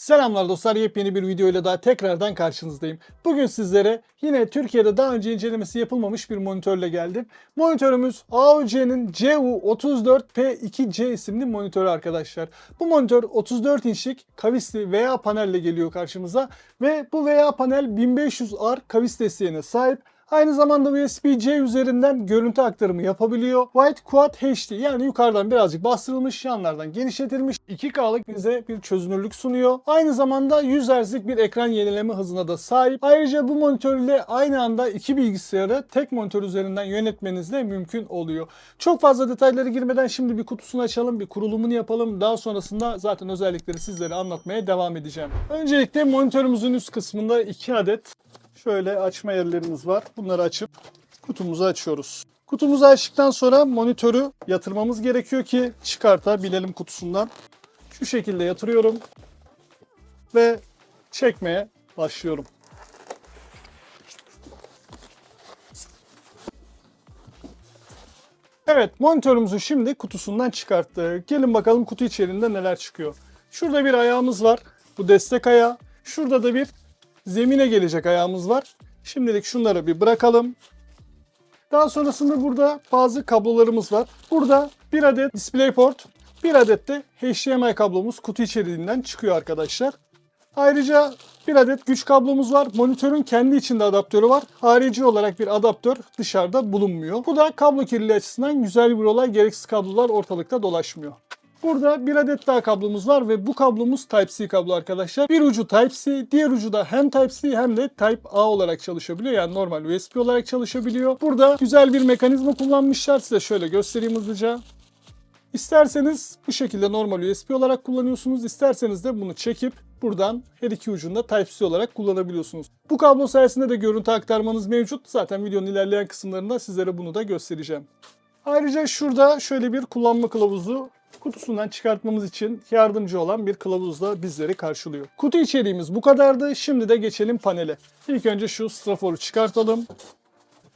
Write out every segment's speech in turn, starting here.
Selamlar dostlar yepyeni bir video ile daha tekrardan karşınızdayım. Bugün sizlere yine Türkiye'de daha önce incelemesi yapılmamış bir monitörle geldim. Monitörümüz AOC'nin CU34P2C isimli monitörü arkadaşlar. Bu monitör 34 inçlik kavisli VA panelle geliyor karşımıza ve bu VA panel 1500R kavis desteğine sahip. Aynı zamanda USB-C üzerinden görüntü aktarımı yapabiliyor. White Quad HD yani yukarıdan birazcık bastırılmış, yanlardan genişletilmiş 2K'lık bize bir çözünürlük sunuyor. Aynı zamanda 100 Hz'lik bir ekran yenileme hızına da sahip. Ayrıca bu monitör ile aynı anda iki bilgisayarı tek monitör üzerinden yönetmeniz de mümkün oluyor. Çok fazla detaylara girmeden şimdi bir kutusunu açalım, bir kurulumunu yapalım. Daha sonrasında zaten özellikleri sizlere anlatmaya devam edeceğim. Öncelikle monitörümüzün üst kısmında 2 adet Şöyle açma yerlerimiz var. Bunları açıp kutumuzu açıyoruz. Kutumuzu açtıktan sonra monitörü yatırmamız gerekiyor ki çıkartabilelim kutusundan. Şu şekilde yatırıyorum ve çekmeye başlıyorum. Evet monitörümüzü şimdi kutusundan çıkarttık. Gelin bakalım kutu içerisinde neler çıkıyor. Şurada bir ayağımız var. Bu destek ayağı. Şurada da bir zemine gelecek ayağımız var. Şimdilik şunları bir bırakalım. Daha sonrasında burada bazı kablolarımız var. Burada bir adet DisplayPort, bir adet de HDMI kablomuz kutu içeriğinden çıkıyor arkadaşlar. Ayrıca bir adet güç kablomuz var. Monitörün kendi içinde adaptörü var. Harici olarak bir adaptör dışarıda bulunmuyor. Bu da kablo kirliliği açısından güzel bir olay. Gereksiz kablolar ortalıkta dolaşmıyor. Burada bir adet daha kablomuz var ve bu kablomuz Type-C kablo arkadaşlar. Bir ucu Type-C, diğer ucu da hem Type-C hem de Type-A olarak çalışabiliyor. Yani normal USB olarak çalışabiliyor. Burada güzel bir mekanizma kullanmışlar. Size şöyle göstereyim hızlıca. İsterseniz bu şekilde normal USB olarak kullanıyorsunuz. İsterseniz de bunu çekip buradan her iki ucunda Type-C olarak kullanabiliyorsunuz. Bu kablo sayesinde de görüntü aktarmanız mevcut. Zaten videonun ilerleyen kısımlarında sizlere bunu da göstereceğim. Ayrıca şurada şöyle bir kullanma kılavuzu kutusundan çıkartmamız için yardımcı olan bir kılavuzla bizleri karşılıyor. Kutu içeriğimiz bu kadardı. Şimdi de geçelim panele. İlk önce şu straforu çıkartalım.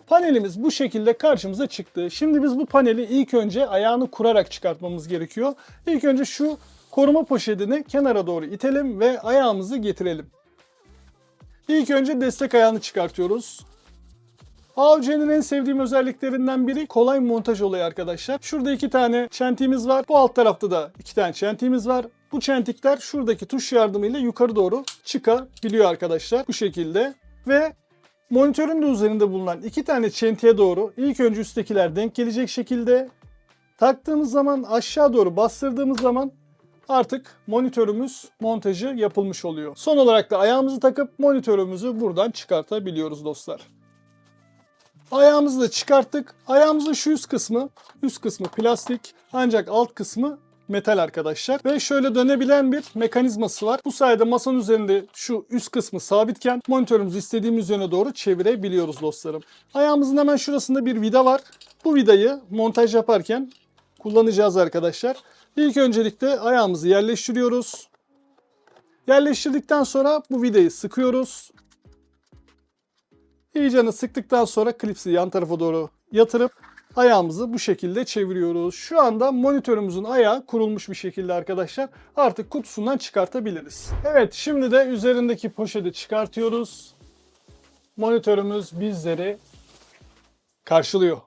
Panelimiz bu şekilde karşımıza çıktı. Şimdi biz bu paneli ilk önce ayağını kurarak çıkartmamız gerekiyor. İlk önce şu koruma poşetini kenara doğru itelim ve ayağımızı getirelim. İlk önce destek ayağını çıkartıyoruz. AOC'nin en sevdiğim özelliklerinden biri kolay montaj olayı arkadaşlar. Şurada iki tane çentiğimiz var. Bu alt tarafta da iki tane çentiğimiz var. Bu çentikler şuradaki tuş yardımıyla yukarı doğru çıkabiliyor arkadaşlar. Bu şekilde. Ve monitörün de üzerinde bulunan iki tane çentiğe doğru ilk önce üsttekiler denk gelecek şekilde taktığımız zaman aşağı doğru bastırdığımız zaman artık monitörümüz montajı yapılmış oluyor. Son olarak da ayağımızı takıp monitörümüzü buradan çıkartabiliyoruz dostlar. Ayağımızı da çıkarttık. Ayağımızın şu üst kısmı, üst kısmı plastik ancak alt kısmı metal arkadaşlar. Ve şöyle dönebilen bir mekanizması var. Bu sayede masanın üzerinde şu üst kısmı sabitken monitörümüzü istediğimiz yöne doğru çevirebiliyoruz dostlarım. Ayağımızın hemen şurasında bir vida var. Bu vidayı montaj yaparken kullanacağız arkadaşlar. İlk öncelikle ayağımızı yerleştiriyoruz. Yerleştirdikten sonra bu vidayı sıkıyoruz. İyicene sıktıktan sonra klipsi yan tarafa doğru yatırıp ayağımızı bu şekilde çeviriyoruz. Şu anda monitörümüzün ayağı kurulmuş bir şekilde arkadaşlar. Artık kutusundan çıkartabiliriz. Evet şimdi de üzerindeki poşeti çıkartıyoruz. Monitörümüz bizleri karşılıyor.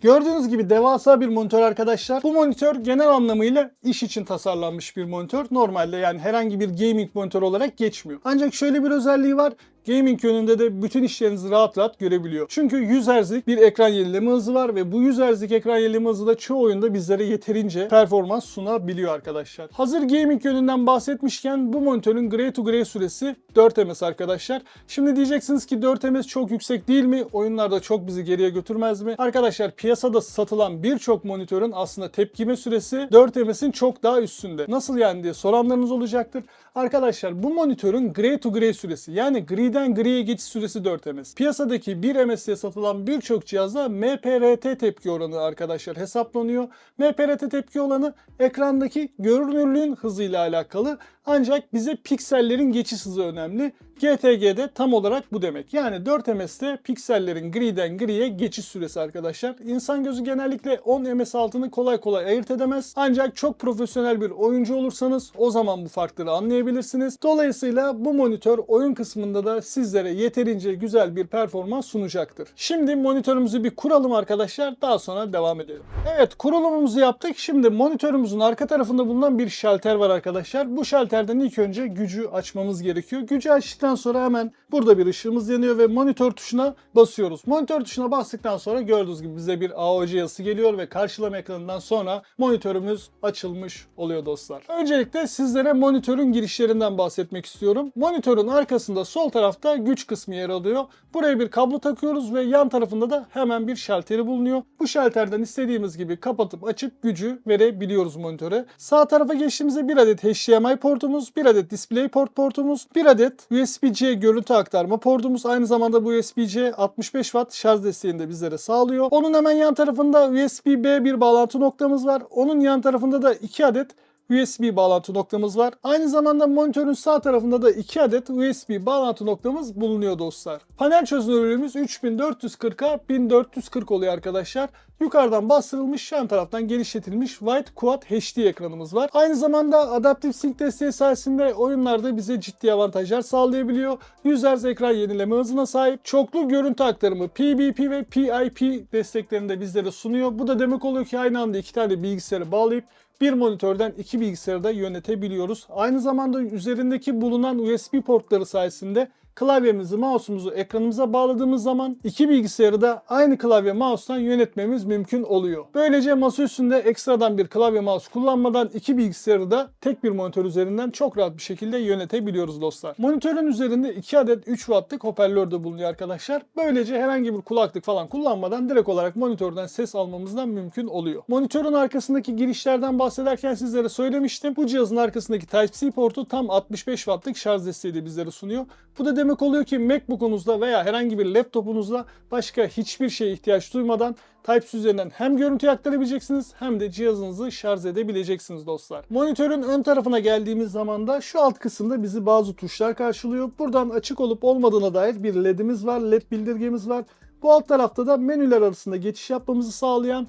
Gördüğünüz gibi devasa bir monitör arkadaşlar. Bu monitör genel anlamıyla iş için tasarlanmış bir monitör. Normalde yani herhangi bir gaming monitör olarak geçmiyor. Ancak şöyle bir özelliği var. Gaming yönünde de bütün işlerinizi rahat rahat görebiliyor. Çünkü 100 Hz'lik bir ekran yenileme hızı var ve bu 100 Hz'lik ekran yenileme hızı da çoğu oyunda bizlere yeterince performans sunabiliyor arkadaşlar. Hazır gaming yönünden bahsetmişken bu monitörün Gray to Gray süresi 4 ms arkadaşlar. Şimdi diyeceksiniz ki 4 ms çok yüksek değil mi? Oyunlarda çok bizi geriye götürmez mi? Arkadaşlar piyasada satılan birçok monitörün aslında tepkime süresi 4 ms'in çok daha üstünde. Nasıl yani diye soranlarınız olacaktır. Arkadaşlar bu monitörün Gray to Gray süresi yani griden griye geçiş süresi 4 ms. Piyasadaki 1 ms'ye satılan birçok cihazda MPRT tepki oranı arkadaşlar hesaplanıyor. MPRT tepki oranı ekrandaki görünürlüğün hızıyla alakalı ancak bize piksellerin geçiş hızı önemli. GTG'de tam olarak bu demek. Yani 4 MS'te piksellerin griden griye geçiş süresi arkadaşlar. İnsan gözü genellikle 10 ms altını kolay kolay ayırt edemez. Ancak çok profesyonel bir oyuncu olursanız o zaman bu farkları anlayabilirsiniz. Dolayısıyla bu monitör oyun kısmında da sizlere yeterince güzel bir performans sunacaktır. Şimdi monitörümüzü bir kuralım arkadaşlar. Daha sonra devam edelim. Evet kurulumumuzu yaptık. Şimdi monitörümüzün arka tarafında bulunan bir şalter var arkadaşlar. Bu şalterden ilk önce gücü açmamız gerekiyor. Gücü açtıktan sonra hemen burada bir ışığımız yanıyor ve monitör tuşuna basıyoruz. Monitör tuşuna bastıktan sonra gördüğünüz gibi bize bir AOC yazısı geliyor ve karşılama ekranından sonra monitörümüz açılmış oluyor dostlar. Öncelikle sizlere monitörün girişlerinden bahsetmek istiyorum. Monitörün arkasında sol tarafta güç kısmı yer alıyor. Buraya bir kablo takıyoruz ve yan tarafında da hemen bir şalteri bulunuyor. Bu şalterden istediğimiz gibi kapatıp açıp gücü verebiliyoruz monitöre. Sağ tarafa geçtiğimizde bir adet HDMI portumuz, bir adet DisplayPort portumuz, bir adet USB-C görüntü aktarma portumuz. Aynı zamanda bu USB-C 65 Watt şarj desteğini de bizlere sağlıyor. Onun hemen yan tarafında USB-B bir bağlantı noktamız var. Onun yan tarafında da 2 adet USB bağlantı noktamız var. Aynı zamanda monitörün sağ tarafında da 2 adet USB bağlantı noktamız bulunuyor dostlar. Panel çözünürlüğümüz 3440'a 1440 oluyor arkadaşlar. Yukarıdan bastırılmış, yan taraftan genişletilmiş Wide Quad HD ekranımız var. Aynı zamanda Adaptive Sync desteği sayesinde oyunlarda bize ciddi avantajlar sağlayabiliyor. 100 Hz ekran yenileme hızına sahip. Çoklu görüntü aktarımı PBP ve PIP desteklerini de bizlere sunuyor. Bu da demek oluyor ki aynı anda iki tane bilgisayarı bağlayıp bir monitörden iki bilgisayarı da yönetebiliyoruz. Aynı zamanda üzerindeki bulunan USB portları sayesinde klavyemizi, mouse'umuzu ekranımıza bağladığımız zaman iki bilgisayarı da aynı klavye mouse'tan yönetmemiz mümkün oluyor. Böylece masa üstünde ekstradan bir klavye mouse kullanmadan iki bilgisayarı da tek bir monitör üzerinden çok rahat bir şekilde yönetebiliyoruz dostlar. Monitörün üzerinde 2 adet 3 wattlık hoparlör de bulunuyor arkadaşlar. Böylece herhangi bir kulaklık falan kullanmadan direkt olarak monitörden ses almamızdan mümkün oluyor. Monitörün arkasındaki girişlerden bahsederken sizlere söylemiştim. Bu cihazın arkasındaki Type-C portu tam 65 wattlık şarj desteği de bizlere sunuyor. Bu da demek oluyor ki MacBook'unuzda veya herhangi bir laptopunuzda başka hiçbir şeye ihtiyaç duymadan Type-C üzerinden hem görüntü aktarabileceksiniz hem de cihazınızı şarj edebileceksiniz dostlar. Monitörün ön tarafına geldiğimiz zaman da şu alt kısımda bizi bazı tuşlar karşılıyor. Buradan açık olup olmadığına dair bir LED'imiz var, LED bildirgemiz var. Bu alt tarafta da menüler arasında geçiş yapmamızı sağlayan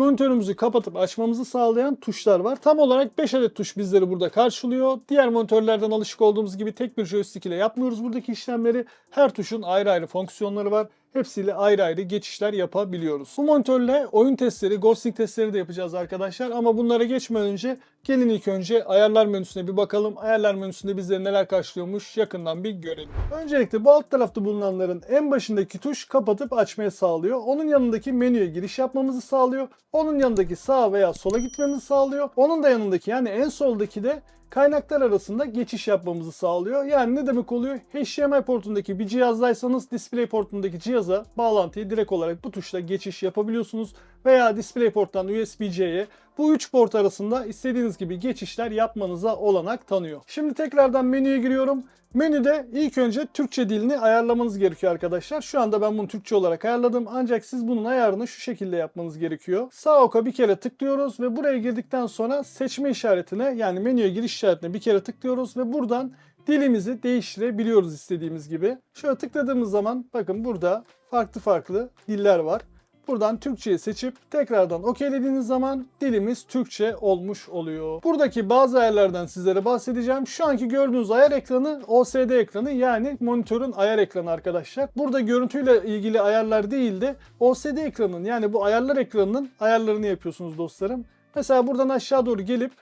monitörümüzü kapatıp açmamızı sağlayan tuşlar var. Tam olarak 5 adet tuş bizleri burada karşılıyor. Diğer monitörlerden alışık olduğumuz gibi tek bir joystick ile yapmıyoruz buradaki işlemleri. Her tuşun ayrı ayrı fonksiyonları var. Hepsiyle ayrı ayrı geçişler yapabiliyoruz. Bu monitörle oyun testleri, ghosting testleri de yapacağız arkadaşlar. Ama bunlara geçmeden önce gelin ilk önce ayarlar menüsüne bir bakalım. Ayarlar menüsünde bizleri neler karşılıyormuş yakından bir görelim. Öncelikle bu alt tarafta bulunanların en başındaki tuş kapatıp açmayı sağlıyor. Onun yanındaki menüye giriş yapmamızı sağlıyor. Onun yanındaki sağa veya sola gitmemizi sağlıyor. Onun da yanındaki yani en soldaki de kaynaklar arasında geçiş yapmamızı sağlıyor. Yani ne demek oluyor? HDMI portundaki bir cihazdaysanız display portundaki cihaza bağlantıyı direkt olarak bu tuşla geçiş yapabiliyorsunuz. Veya display porttan USB-C'ye bu üç port arasında istediğiniz gibi geçişler yapmanıza olanak tanıyor. Şimdi tekrardan menüye giriyorum. Menüde ilk önce Türkçe dilini ayarlamanız gerekiyor arkadaşlar. Şu anda ben bunu Türkçe olarak ayarladım. Ancak siz bunun ayarını şu şekilde yapmanız gerekiyor. Sağ oka bir kere tıklıyoruz ve buraya girdikten sonra seçme işaretine yani menüye giriş işaretine bir kere tıklıyoruz ve buradan dilimizi değiştirebiliyoruz istediğimiz gibi. Şöyle tıkladığımız zaman bakın burada farklı farklı diller var. Buradan Türkçeyi seçip tekrardan okeylediğiniz zaman dilimiz Türkçe olmuş oluyor. Buradaki bazı ayarlardan sizlere bahsedeceğim. Şu anki gördüğünüz ayar ekranı OSD ekranı yani monitörün ayar ekranı arkadaşlar. Burada görüntüyle ilgili ayarlar değil de OSD ekranın yani bu ayarlar ekranının ayarlarını yapıyorsunuz dostlarım. Mesela buradan aşağı doğru gelip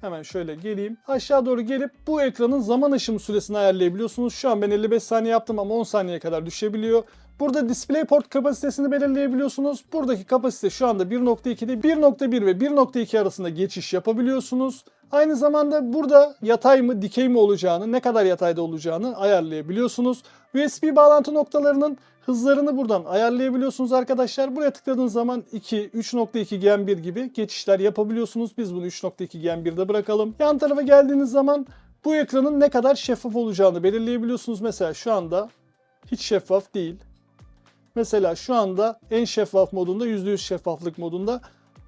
Hemen şöyle geleyim. Aşağı doğru gelip bu ekranın zaman aşımı süresini ayarlayabiliyorsunuz. Şu an ben 55 saniye yaptım ama 10 saniyeye kadar düşebiliyor. Burada DisplayPort kapasitesini belirleyebiliyorsunuz. Buradaki kapasite şu anda 1.2'de 1.1 ve 1.2 arasında geçiş yapabiliyorsunuz. Aynı zamanda burada yatay mı dikey mi olacağını, ne kadar yatayda olacağını ayarlayabiliyorsunuz. USB bağlantı noktalarının hızlarını buradan ayarlayabiliyorsunuz arkadaşlar. Buraya tıkladığınız zaman 2, 3.2 Gen 1 gibi geçişler yapabiliyorsunuz. Biz bunu 3.2 Gen 1'de bırakalım. Yan tarafa geldiğiniz zaman bu ekranın ne kadar şeffaf olacağını belirleyebiliyorsunuz. Mesela şu anda hiç şeffaf değil. Mesela şu anda en şeffaf modunda %100 şeffaflık modunda.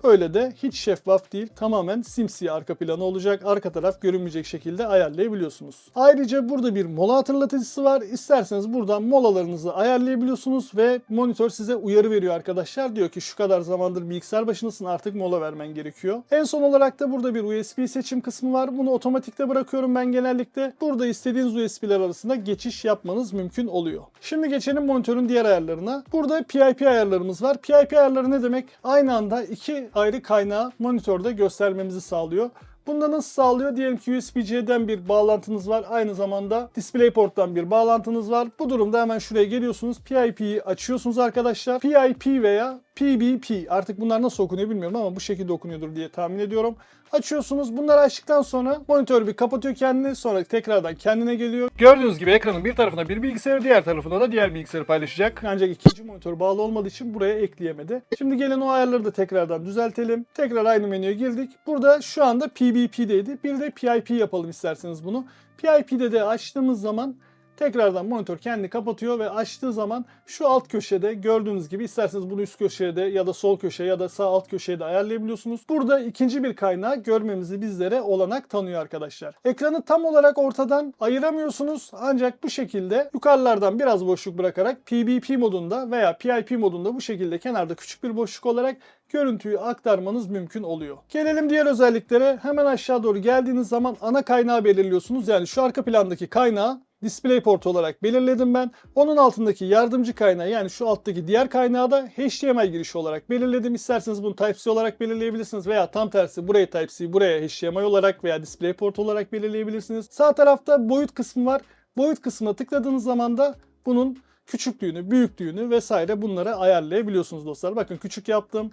Böyle de hiç şeffaf değil. Tamamen simsiyah arka planı olacak. Arka taraf görünmeyecek şekilde ayarlayabiliyorsunuz. Ayrıca burada bir mola hatırlatıcısı var. İsterseniz buradan molalarınızı ayarlayabiliyorsunuz ve monitör size uyarı veriyor arkadaşlar. Diyor ki şu kadar zamandır bilgisayar başındasın artık mola vermen gerekiyor. En son olarak da burada bir USB seçim kısmı var. Bunu otomatikte bırakıyorum ben genellikle. Burada istediğiniz USB'ler arasında geçiş yapmanız mümkün oluyor. Şimdi geçelim monitörün diğer ayarlarına. Burada PIP ayarlarımız var. PIP ayarları ne demek? Aynı anda iki ayrı kaynağı monitörde göstermemizi sağlıyor. Bunda nasıl sağlıyor? Diyelim ki USB-C'den bir bağlantınız var. Aynı zamanda DisplayPort'tan bir bağlantınız var. Bu durumda hemen şuraya geliyorsunuz. PIP'yi açıyorsunuz arkadaşlar. PIP veya PBP artık bunlar nasıl okunuyor bilmiyorum ama bu şekilde okunuyordur diye tahmin ediyorum. Açıyorsunuz. Bunları açtıktan sonra monitör bir kapatıyor kendini. Sonra tekrardan kendine geliyor. Gördüğünüz gibi ekranın bir tarafına bir bilgisayar, diğer tarafına da diğer bilgisayarı paylaşacak. Ancak ikinci monitör bağlı olmadığı için buraya ekleyemedi. Şimdi gelin o ayarları da tekrardan düzeltelim. Tekrar aynı menüye girdik. Burada şu anda PBP'deydi. Bir de PIP yapalım isterseniz bunu. PIP'de de açtığımız zaman Tekrardan monitör kendini kapatıyor ve açtığı zaman şu alt köşede gördüğünüz gibi isterseniz bunu üst köşede ya da sol köşe ya da sağ alt köşeye de ayarlayabiliyorsunuz. Burada ikinci bir kaynağı görmemizi bizlere olanak tanıyor arkadaşlar. Ekranı tam olarak ortadan ayıramıyorsunuz ancak bu şekilde yukarılardan biraz boşluk bırakarak PBP modunda veya PIP modunda bu şekilde kenarda küçük bir boşluk olarak görüntüyü aktarmanız mümkün oluyor. Gelelim diğer özelliklere. Hemen aşağı doğru geldiğiniz zaman ana kaynağı belirliyorsunuz. Yani şu arka plandaki kaynağı DisplayPort olarak belirledim ben. Onun altındaki yardımcı kaynağı yani şu alttaki diğer kaynağı da HDMI girişi olarak belirledim. İsterseniz bunu Type-C olarak belirleyebilirsiniz veya tam tersi buraya Type-C, buraya HDMI olarak veya DisplayPort olarak belirleyebilirsiniz. Sağ tarafta boyut kısmı var. Boyut kısmına tıkladığınız zaman da bunun küçüklüğünü, büyüklüğünü vesaire bunları ayarlayabiliyorsunuz dostlar. Bakın küçük yaptım.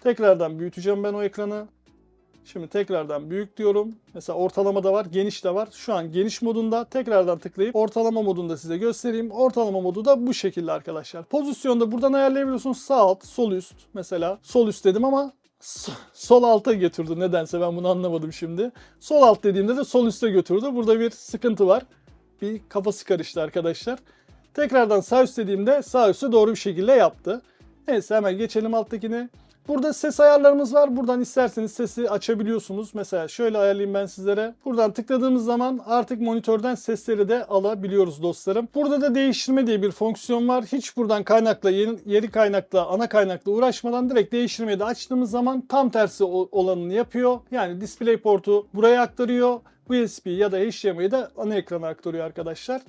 Tekrardan büyüteceğim ben o ekranı. Şimdi tekrardan büyük diyorum. Mesela ortalama da var, geniş de var. Şu an geniş modunda. Tekrardan tıklayıp ortalama modunda size göstereyim. Ortalama modu da bu şekilde arkadaşlar. Pozisyonda buradan ayarlayabiliyorsunuz. Sağ alt, sol üst. Mesela sol üst dedim ama sol alta götürdü nedense ben bunu anlamadım şimdi. Sol alt dediğimde de sol üste götürdü. Burada bir sıkıntı var. Bir kafası karıştı arkadaşlar. Tekrardan sağ üst dediğimde sağ üstü doğru bir şekilde yaptı. Neyse hemen geçelim alttakine. Burada ses ayarlarımız var. Buradan isterseniz sesi açabiliyorsunuz. Mesela şöyle ayarlayayım ben sizlere. Buradan tıkladığımız zaman artık monitörden sesleri de alabiliyoruz dostlarım. Burada da değiştirme diye bir fonksiyon var. Hiç buradan kaynakla, yeni kaynakla, ana kaynakla uğraşmadan direkt değiştirmeyi de açtığımız zaman tam tersi olanını yapıyor. Yani DisplayPort'u buraya aktarıyor. USB ya da HDMI'yi de ana ekrana aktarıyor arkadaşlar.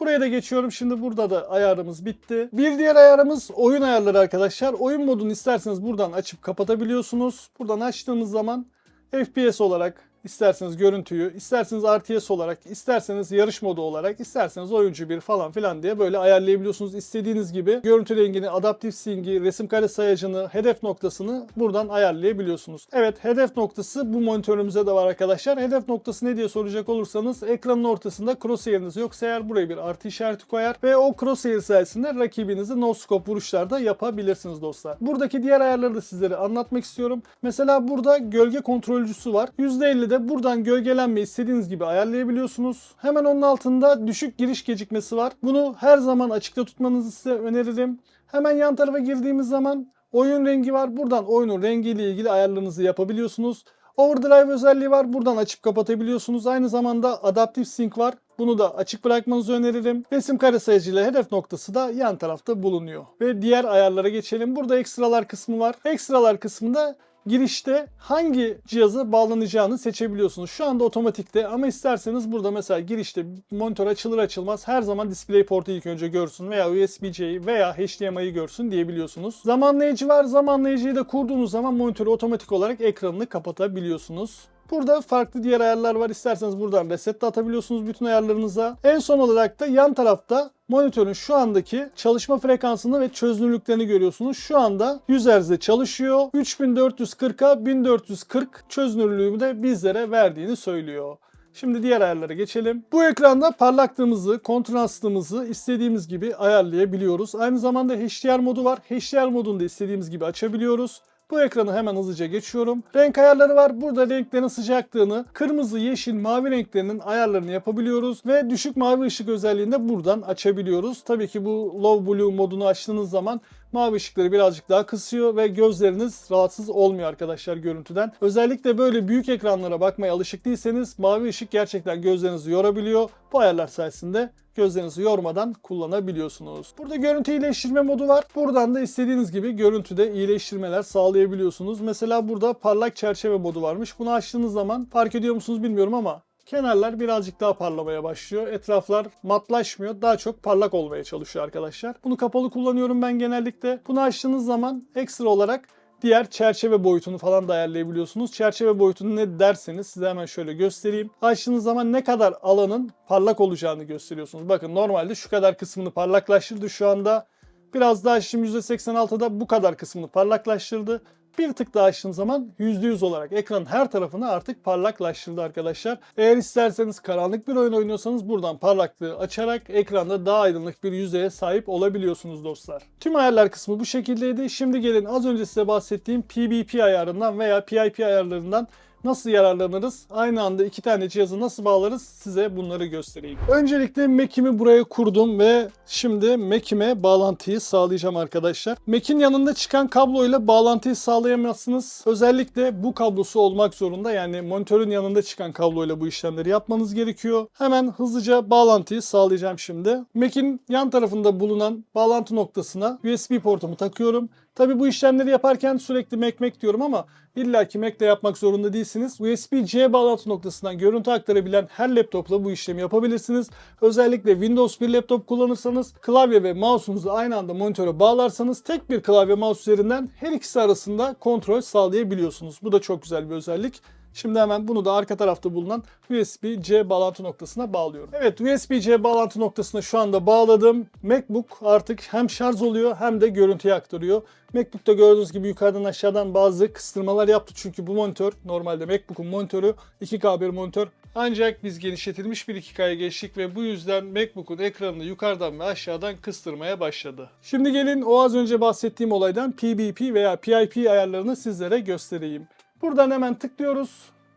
Buraya da geçiyorum. Şimdi burada da ayarımız bitti. Bir diğer ayarımız oyun ayarları arkadaşlar. Oyun modunu isterseniz buradan açıp kapatabiliyorsunuz. Buradan açtığımız zaman FPS olarak isterseniz görüntüyü, isterseniz RTS olarak, isterseniz yarış modu olarak, isterseniz oyuncu bir falan filan diye böyle ayarlayabiliyorsunuz. İstediğiniz gibi görüntü rengini, adaptif sync'i, resim kare sayacını, hedef noktasını buradan ayarlayabiliyorsunuz. Evet hedef noktası bu monitörümüzde de var arkadaşlar. Hedef noktası ne diye soracak olursanız ekranın ortasında crosshair'ınız yoksa eğer buraya bir artı işareti koyar ve o crosshair sayesinde rakibinizi no scope vuruşlarda yapabilirsiniz dostlar. Buradaki diğer ayarları da sizlere anlatmak istiyorum. Mesela burada gölge kontrolcüsü var. %50'de buradan gölgelenmeyi istediğiniz gibi ayarlayabiliyorsunuz. Hemen onun altında düşük giriş gecikmesi var. Bunu her zaman açıkta tutmanızı size öneririm. Hemen yan tarafa girdiğimiz zaman oyun rengi var. Buradan oyunun rengiyle ilgili ayarlarınızı yapabiliyorsunuz. Overdrive özelliği var. Buradan açıp kapatabiliyorsunuz. Aynı zamanda Adaptive Sync var. Bunu da açık bırakmanızı öneririm. Resim kare sayıcıyla hedef noktası da yan tarafta bulunuyor. Ve diğer ayarlara geçelim. Burada ekstralar kısmı var. Ekstralar kısmında girişte hangi cihaza bağlanacağını seçebiliyorsunuz. Şu anda otomatikte ama isterseniz burada mesela girişte monitör açılır açılmaz her zaman DisplayPort'u ilk önce görsün veya USB-C'yi veya HDMI'yi görsün diyebiliyorsunuz. Zamanlayıcı var. Zamanlayıcıyı da kurduğunuz zaman monitörü otomatik olarak ekranını kapatabiliyorsunuz. Burada farklı diğer ayarlar var. İsterseniz buradan reset de atabiliyorsunuz bütün ayarlarınıza. En son olarak da yan tarafta monitörün şu andaki çalışma frekansını ve çözünürlüklerini görüyorsunuz. Şu anda 100 Hz'de çalışıyor. 3440'a 1440 çözünürlüğü de bizlere verdiğini söylüyor. Şimdi diğer ayarlara geçelim. Bu ekranda parlaklığımızı, kontrastımızı istediğimiz gibi ayarlayabiliyoruz. Aynı zamanda HDR modu var. HDR modunu da istediğimiz gibi açabiliyoruz. Bu ekranı hemen hızlıca geçiyorum. Renk ayarları var. Burada renklerin sıcaklığını, kırmızı, yeşil, mavi renklerinin ayarlarını yapabiliyoruz ve düşük mavi ışık özelliğini de buradan açabiliyoruz. Tabii ki bu low blue modunu açtığınız zaman mavi ışıkları birazcık daha kısıyor ve gözleriniz rahatsız olmuyor arkadaşlar görüntüden. Özellikle böyle büyük ekranlara bakmaya alışık değilseniz mavi ışık gerçekten gözlerinizi yorabiliyor. Bu ayarlar sayesinde gözlerinizi yormadan kullanabiliyorsunuz. Burada görüntü iyileştirme modu var. Buradan da istediğiniz gibi görüntüde iyileştirmeler sağlayabiliyorsunuz. Mesela burada parlak çerçeve modu varmış. Bunu açtığınız zaman fark ediyor musunuz bilmiyorum ama kenarlar birazcık daha parlamaya başlıyor. Etraflar matlaşmıyor. Daha çok parlak olmaya çalışıyor arkadaşlar. Bunu kapalı kullanıyorum ben genellikle. Bunu açtığınız zaman ekstra olarak diğer çerçeve boyutunu falan da ayarlayabiliyorsunuz. Çerçeve boyutunu ne derseniz size hemen şöyle göstereyim. Açtığınız zaman ne kadar alanın parlak olacağını gösteriyorsunuz. Bakın normalde şu kadar kısmını parlaklaştırdı şu anda. Biraz daha açtım %86'da bu kadar kısmını parlaklaştırdı. Bir tık daha açtığım zaman %100 olarak ekranın her tarafını artık parlaklaştırdı arkadaşlar. Eğer isterseniz karanlık bir oyun oynuyorsanız buradan parlaklığı açarak ekranda daha aydınlık bir yüzeye sahip olabiliyorsunuz dostlar. Tüm ayarlar kısmı bu şekildeydi. Şimdi gelin az önce size bahsettiğim PBP ayarından veya PIP ayarlarından nasıl yararlanırız? Aynı anda iki tane cihazı nasıl bağlarız? Size bunları göstereyim. Öncelikle Mac'imi buraya kurdum ve şimdi Mac'ime bağlantıyı sağlayacağım arkadaşlar. Mac'in yanında çıkan kabloyla bağlantıyı sağlayamazsınız. Özellikle bu kablosu olmak zorunda. Yani monitörün yanında çıkan kabloyla bu işlemleri yapmanız gerekiyor. Hemen hızlıca bağlantıyı sağlayacağım şimdi. Mac'in yan tarafında bulunan bağlantı noktasına USB portumu takıyorum. Tabi bu işlemleri yaparken sürekli Mac Mac diyorum ama illaki Mac'le yapmak zorunda değilsiniz. USB-C bağlantı noktasından görüntü aktarabilen her laptopla bu işlemi yapabilirsiniz. Özellikle Windows bir laptop kullanırsanız klavye ve mouse'unuzu aynı anda monitöre bağlarsanız tek bir klavye mouse üzerinden her ikisi arasında kontrol sağlayabiliyorsunuz. Bu da çok güzel bir özellik. Şimdi hemen bunu da arka tarafta bulunan USB-C bağlantı noktasına bağlıyorum. Evet USB-C bağlantı noktasına şu anda bağladım. MacBook artık hem şarj oluyor hem de görüntüyü aktarıyor. MacBook'ta gördüğünüz gibi yukarıdan aşağıdan bazı kıstırmalar yaptı. Çünkü bu monitör normalde MacBook'un monitörü 2K bir monitör. Ancak biz genişletilmiş bir 2K'ya geçtik ve bu yüzden MacBook'un ekranını yukarıdan ve aşağıdan kıstırmaya başladı. Şimdi gelin o az önce bahsettiğim olaydan PBP veya PIP ayarlarını sizlere göstereyim. Buradan hemen tıklıyoruz.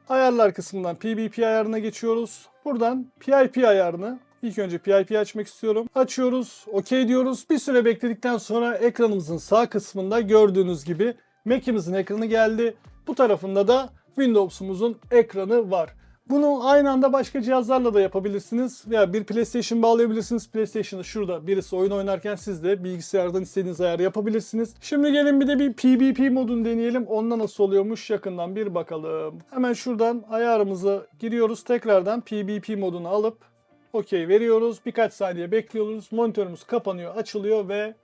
Ayarlar kısmından PBP ayarına geçiyoruz. Buradan PIP ayarını ilk önce PIP açmak istiyorum. Açıyoruz. OK diyoruz. Bir süre bekledikten sonra ekranımızın sağ kısmında gördüğünüz gibi Mac'imizin ekranı geldi. Bu tarafında da Windows'umuzun ekranı var. Bunu aynı anda başka cihazlarla da yapabilirsiniz. Veya bir PlayStation bağlayabilirsiniz. PlayStation'ı şurada birisi oyun oynarken siz de bilgisayardan istediğiniz ayarı yapabilirsiniz. Şimdi gelin bir de bir PvP modunu deneyelim. Onda nasıl oluyormuş yakından bir bakalım. Hemen şuradan ayarımıza giriyoruz. Tekrardan PvP modunu alıp OK veriyoruz. Birkaç saniye bekliyoruz. Monitörümüz kapanıyor, açılıyor ve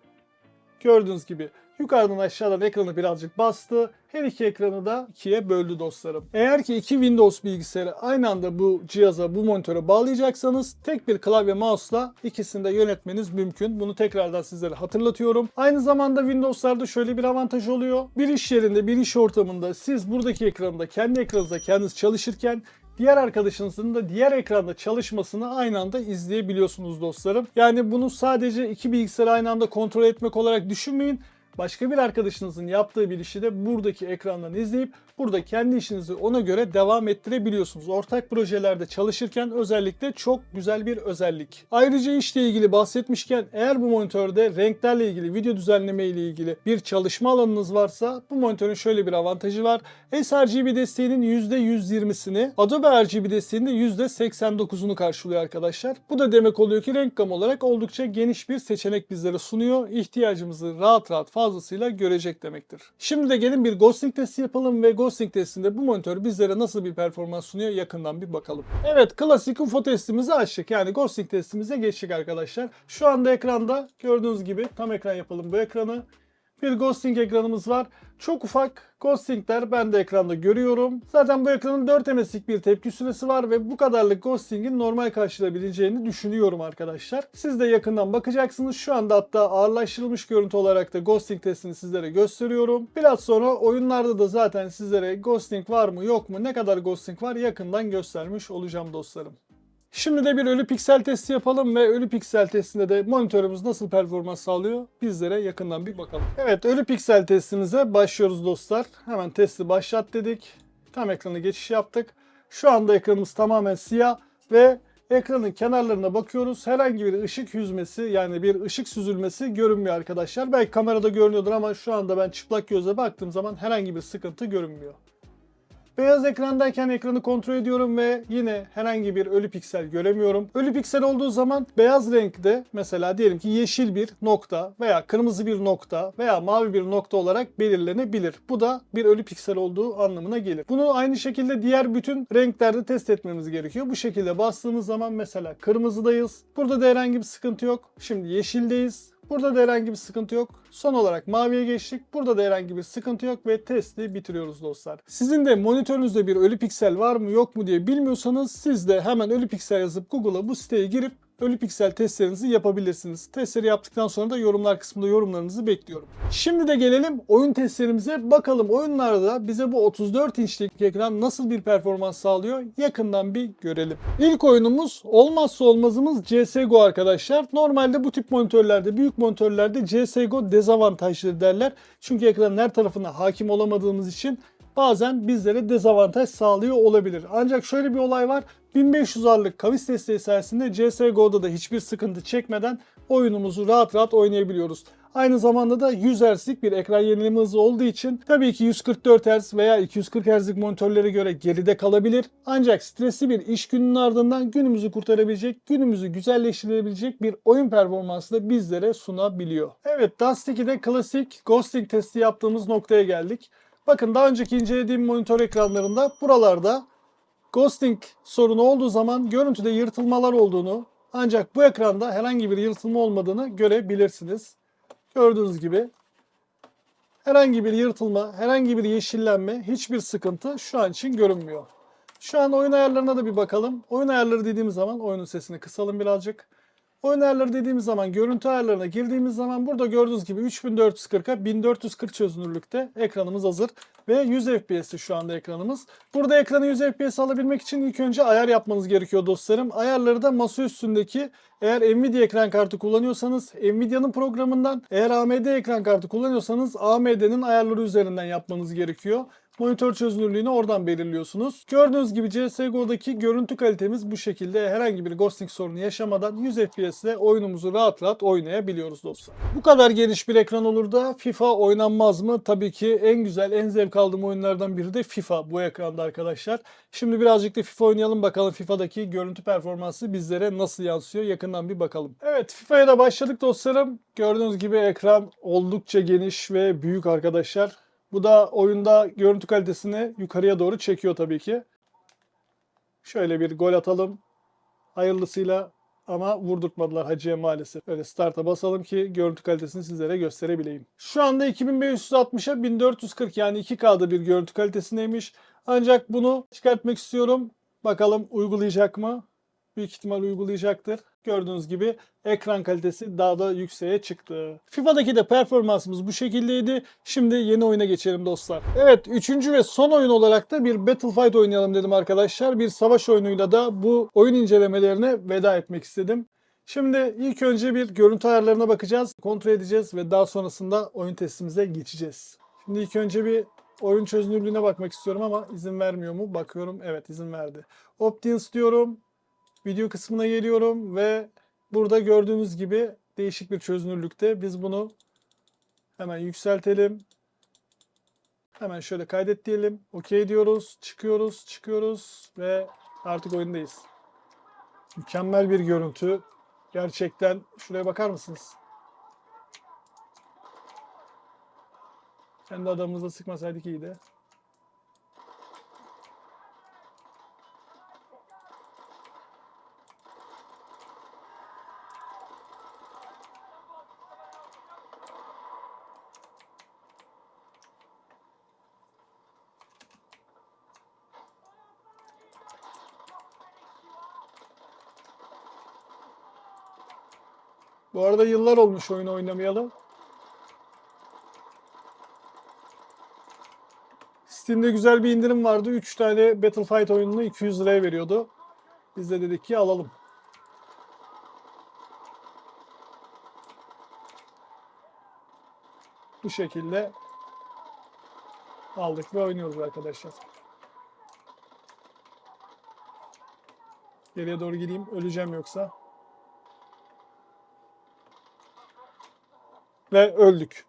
gördüğünüz gibi Yukarıdan aşağıdan ekranı birazcık bastı. Her iki ekranı da ikiye böldü dostlarım. Eğer ki iki Windows bilgisayarı aynı anda bu cihaza, bu monitöre bağlayacaksanız tek bir klavye mouse'la ikisini de yönetmeniz mümkün. Bunu tekrardan sizlere hatırlatıyorum. Aynı zamanda Windows'larda şöyle bir avantaj oluyor. Bir iş yerinde, bir iş ortamında siz buradaki ekranda kendi ekranınızda kendiniz çalışırken diğer arkadaşınızın da diğer ekranda çalışmasını aynı anda izleyebiliyorsunuz dostlarım. Yani bunu sadece iki bilgisayarı aynı anda kontrol etmek olarak düşünmeyin başka bir arkadaşınızın yaptığı bir işi de buradaki ekrandan izleyip burada kendi işinizi ona göre devam ettirebiliyorsunuz. Ortak projelerde çalışırken özellikle çok güzel bir özellik. Ayrıca işle ilgili bahsetmişken eğer bu monitörde renklerle ilgili, video düzenleme ile ilgili bir çalışma alanınız varsa bu monitörün şöyle bir avantajı var. sRGB desteğinin %120'sini, Adobe RGB desteğinin de %89'unu karşılıyor arkadaşlar. Bu da demek oluyor ki renk gamı olarak oldukça geniş bir seçenek bizlere sunuyor. İhtiyacımızı rahat rahat fazlasıyla görecek demektir. Şimdi de gelin bir ghosting testi yapalım ve ghosting testinde bu monitör bizlere nasıl bir performans sunuyor yakından bir bakalım. Evet klasik UFO testimizi açtık. Yani ghosting testimize geçtik arkadaşlar. Şu anda ekranda gördüğünüz gibi tam ekran yapalım bu ekranı. Bir ghosting ekranımız var. Çok ufak ghostingler ben de ekranda görüyorum. Zaten bu ekranın 4 MS'lik bir tepki süresi var ve bu kadarlık ghostingin normal karşılayabileceğini düşünüyorum arkadaşlar. Siz de yakından bakacaksınız. Şu anda hatta ağırlaştırılmış görüntü olarak da ghosting testini sizlere gösteriyorum. Biraz sonra oyunlarda da zaten sizlere ghosting var mı yok mu ne kadar ghosting var yakından göstermiş olacağım dostlarım. Şimdi de bir ölü piksel testi yapalım ve ölü piksel testinde de monitörümüz nasıl performans sağlıyor bizlere yakından bir bakalım. Evet ölü piksel testimize başlıyoruz dostlar. Hemen testi başlat dedik. Tam ekranı geçiş yaptık. Şu anda ekranımız tamamen siyah ve Ekranın kenarlarına bakıyoruz. Herhangi bir ışık hüzmesi yani bir ışık süzülmesi görünmüyor arkadaşlar. Belki kamerada görünüyordur ama şu anda ben çıplak gözle baktığım zaman herhangi bir sıkıntı görünmüyor. Beyaz ekrandayken ekranı kontrol ediyorum ve yine herhangi bir ölü piksel göremiyorum. Ölü piksel olduğu zaman beyaz renkte mesela diyelim ki yeşil bir nokta veya kırmızı bir nokta veya mavi bir nokta olarak belirlenebilir. Bu da bir ölü piksel olduğu anlamına gelir. Bunu aynı şekilde diğer bütün renklerde test etmemiz gerekiyor. Bu şekilde bastığımız zaman mesela kırmızıdayız. Burada da herhangi bir sıkıntı yok. Şimdi yeşildeyiz. Burada da herhangi bir sıkıntı yok. Son olarak maviye geçtik. Burada da herhangi bir sıkıntı yok ve testi bitiriyoruz dostlar. Sizin de monitörünüzde bir ölü piksel var mı yok mu diye bilmiyorsanız siz de hemen ölü piksel yazıp Google'a bu siteye girip ölü piksel testlerinizi yapabilirsiniz. Testleri yaptıktan sonra da yorumlar kısmında yorumlarınızı bekliyorum. Şimdi de gelelim oyun testlerimize. Bakalım oyunlarda bize bu 34 inçlik ekran nasıl bir performans sağlıyor? Yakından bir görelim. İlk oyunumuz olmazsa olmazımız CSGO arkadaşlar. Normalde bu tip monitörlerde, büyük monitörlerde CSGO dezavantajlı derler. Çünkü ekranın her tarafına hakim olamadığımız için bazen bizlere dezavantaj sağlıyor olabilir. Ancak şöyle bir olay var. 1500 R'lık kavis desteği sayesinde CSGO'da da hiçbir sıkıntı çekmeden oyunumuzu rahat rahat oynayabiliyoruz. Aynı zamanda da 100 Hz'lik bir ekran yenileme hızı olduğu için tabii ki 144 Hz veya 240 Hz'lik monitörlere göre geride kalabilir. Ancak stresli bir iş gününün ardından günümüzü kurtarabilecek, günümüzü güzelleştirebilecek bir oyun performansı da bizlere sunabiliyor. Evet Dust 2'de klasik ghosting testi yaptığımız noktaya geldik. Bakın daha önceki incelediğim monitör ekranlarında buralarda ghosting sorunu olduğu zaman görüntüde yırtılmalar olduğunu ancak bu ekranda herhangi bir yırtılma olmadığını görebilirsiniz. Gördüğünüz gibi herhangi bir yırtılma, herhangi bir yeşillenme, hiçbir sıkıntı şu an için görünmüyor. Şu an oyun ayarlarına da bir bakalım. Oyun ayarları dediğimiz zaman oyunun sesini kısalım birazcık. Oyun ayarları dediğimiz zaman görüntü ayarlarına girdiğimiz zaman burada gördüğünüz gibi 3440'a 1440 çözünürlükte ekranımız hazır. Ve 100 FPS'te şu anda ekranımız. Burada ekranı 100 FPS alabilmek için ilk önce ayar yapmanız gerekiyor dostlarım. Ayarları da masa üstündeki eğer Nvidia ekran kartı kullanıyorsanız Nvidia'nın programından eğer AMD ekran kartı kullanıyorsanız AMD'nin ayarları üzerinden yapmanız gerekiyor. Monitör çözünürlüğünü oradan belirliyorsunuz. Gördüğünüz gibi CSGO'daki görüntü kalitemiz bu şekilde herhangi bir ghosting sorunu yaşamadan 100 FPS ile oyunumuzu rahat rahat oynayabiliyoruz dostlar. Bu kadar geniş bir ekran olur da FIFA oynanmaz mı? Tabii ki en güzel, en zevk aldığım oyunlardan biri de FIFA bu ekranda arkadaşlar. Şimdi birazcık da FIFA oynayalım bakalım FIFA'daki görüntü performansı bizlere nasıl yansıyor yakından bir bakalım. Evet FIFA'ya da başladık dostlarım. Gördüğünüz gibi ekran oldukça geniş ve büyük arkadaşlar. Bu da oyunda görüntü kalitesini yukarıya doğru çekiyor tabii ki. Şöyle bir gol atalım. Hayırlısıyla ama vurdurtmadılar Hacı'ya maalesef. Böyle start'a basalım ki görüntü kalitesini sizlere gösterebileyim. Şu anda 2560'a 1440 yani 2K'da bir görüntü kalitesindeymiş. Ancak bunu çıkartmak istiyorum. Bakalım uygulayacak mı? Büyük ihtimal uygulayacaktır. Gördüğünüz gibi ekran kalitesi daha da yükseğe çıktı. FIFA'daki de performansımız bu şekildeydi. Şimdi yeni oyuna geçelim dostlar. Evet üçüncü ve son oyun olarak da bir Battlefight oynayalım dedim arkadaşlar. Bir savaş oyunuyla da bu oyun incelemelerine veda etmek istedim. Şimdi ilk önce bir görüntü ayarlarına bakacağız, kontrol edeceğiz ve daha sonrasında oyun testimize geçeceğiz. Şimdi ilk önce bir oyun çözünürlüğüne bakmak istiyorum ama izin vermiyor mu? Bakıyorum evet izin verdi. Options diyorum. Video kısmına geliyorum ve burada gördüğünüz gibi değişik bir çözünürlükte biz bunu hemen yükseltelim. Hemen şöyle kaydet diyelim. OK diyoruz. Çıkıyoruz, çıkıyoruz ve artık oyundayız. Mükemmel bir görüntü. Gerçekten şuraya bakar mısınız? Kendi adamımıza sıkmasaydık iyiydi. Bu arada yıllar olmuş oyun oynamayalı. Steam'de güzel bir indirim vardı. 3 tane Battlefight oyununu 200 liraya veriyordu. Biz de dedik ki alalım. Bu şekilde aldık ve oynuyoruz arkadaşlar. Geriye doğru gideyim. Öleceğim yoksa. Ve öldük.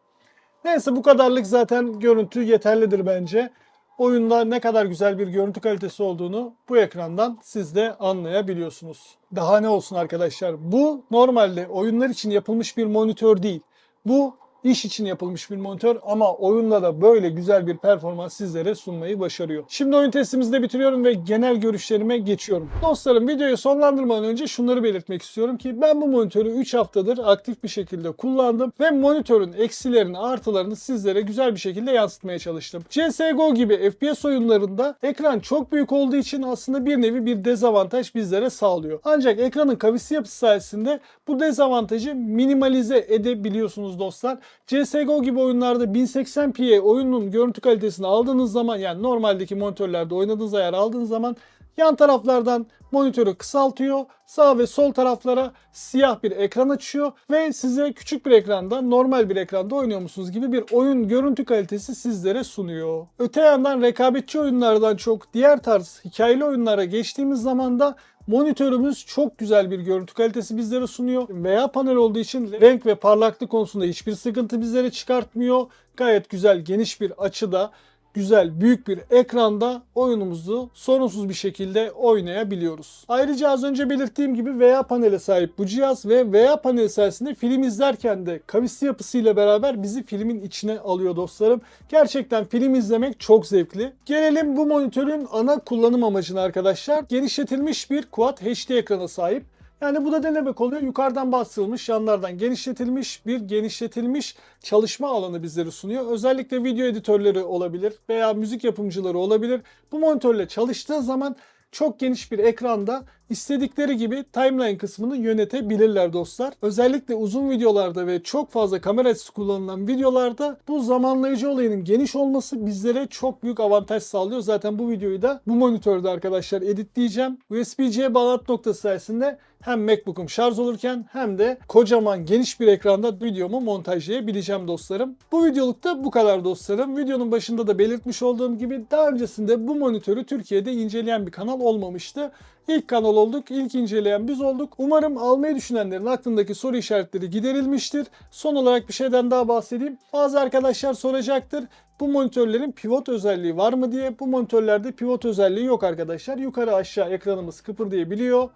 Neyse bu kadarlık zaten görüntü yeterlidir bence. Oyunda ne kadar güzel bir görüntü kalitesi olduğunu bu ekrandan siz de anlayabiliyorsunuz. Daha ne olsun arkadaşlar. Bu normalde oyunlar için yapılmış bir monitör değil. Bu iş için yapılmış bir monitör ama oyunda da böyle güzel bir performans sizlere sunmayı başarıyor. Şimdi oyun testimizi de bitiriyorum ve genel görüşlerime geçiyorum. Dostlarım videoyu sonlandırmadan önce şunları belirtmek istiyorum ki ben bu monitörü 3 haftadır aktif bir şekilde kullandım ve monitörün eksilerini artılarını sizlere güzel bir şekilde yansıtmaya çalıştım. CSGO gibi FPS oyunlarında ekran çok büyük olduğu için aslında bir nevi bir dezavantaj bizlere sağlıyor. Ancak ekranın kavisi yapısı sayesinde bu dezavantajı minimalize edebiliyorsunuz dostlar. CSGO gibi oyunlarda 1080p oyunun görüntü kalitesini aldığınız zaman yani normaldeki monitörlerde oynadığınız ayar aldığınız zaman yan taraflardan monitörü kısaltıyor. Sağ ve sol taraflara siyah bir ekran açıyor ve size küçük bir ekranda normal bir ekranda oynuyormuşsunuz gibi bir oyun görüntü kalitesi sizlere sunuyor. Öte yandan rekabetçi oyunlardan çok diğer tarz hikayeli oyunlara geçtiğimiz zaman da Monitörümüz çok güzel bir görüntü kalitesi bizlere sunuyor. Veya panel olduğu için renk ve parlaklık konusunda hiçbir sıkıntı bizlere çıkartmıyor. Gayet güzel geniş bir açıda güzel büyük bir ekranda oyunumuzu sorunsuz bir şekilde oynayabiliyoruz. Ayrıca az önce belirttiğim gibi VA panele sahip bu cihaz ve VA paneli sayesinde film izlerken de kavisli yapısıyla beraber bizi filmin içine alıyor dostlarım. Gerçekten film izlemek çok zevkli. Gelelim bu monitörün ana kullanım amacına arkadaşlar. Genişletilmiş bir Quad HD ekrana sahip. Yani bu da ne demek oluyor? Yukarıdan bastırılmış, yanlardan genişletilmiş bir genişletilmiş çalışma alanı bizleri sunuyor. Özellikle video editörleri olabilir veya müzik yapımcıları olabilir. Bu monitörle çalıştığı zaman çok geniş bir ekranda istedikleri gibi timeline kısmını yönetebilirler dostlar. Özellikle uzun videolarda ve çok fazla kamera açısı kullanılan videolarda bu zamanlayıcı olayının geniş olması bizlere çok büyük avantaj sağlıyor. Zaten bu videoyu da bu monitörde arkadaşlar editleyeceğim. USB-C bağlantı noktası sayesinde hem MacBook'um şarj olurken hem de kocaman geniş bir ekranda videomu montajlayabileceğim dostlarım. Bu videolukta bu kadar dostlarım. Videonun başında da belirtmiş olduğum gibi daha öncesinde bu monitörü Türkiye'de inceleyen bir kanal olmamıştı. İlk kanal olduk, ilk inceleyen biz olduk. Umarım almayı düşünenlerin aklındaki soru işaretleri giderilmiştir. Son olarak bir şeyden daha bahsedeyim. Bazı arkadaşlar soracaktır. Bu monitörlerin pivot özelliği var mı diye. Bu monitörlerde pivot özelliği yok arkadaşlar. Yukarı aşağı ekranımız kıpırdayabiliyor.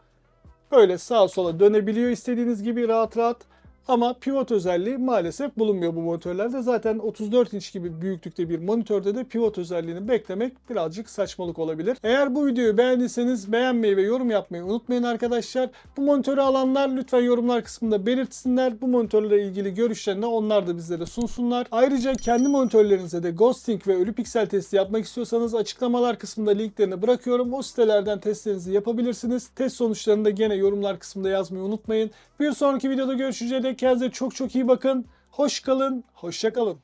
Böyle sağa sola dönebiliyor istediğiniz gibi rahat rahat. Ama pivot özelliği maalesef bulunmuyor bu monitörlerde. Zaten 34 inç gibi büyüklükte bir monitörde de pivot özelliğini beklemek birazcık saçmalık olabilir. Eğer bu videoyu beğendiyseniz beğenmeyi ve yorum yapmayı unutmayın arkadaşlar. Bu monitörü alanlar lütfen yorumlar kısmında belirtsinler. Bu monitörle ilgili görüşlerini onlar da bizlere sunsunlar. Ayrıca kendi monitörlerinize de ghosting ve ölü piksel testi yapmak istiyorsanız açıklamalar kısmında linklerini bırakıyorum. O sitelerden testlerinizi yapabilirsiniz. Test sonuçlarını da gene yorumlar kısmında yazmayı unutmayın. Bir sonraki videoda görüşeceğiz. Kendinize çok çok iyi bakın. Hoş kalın. Hoşça kalın.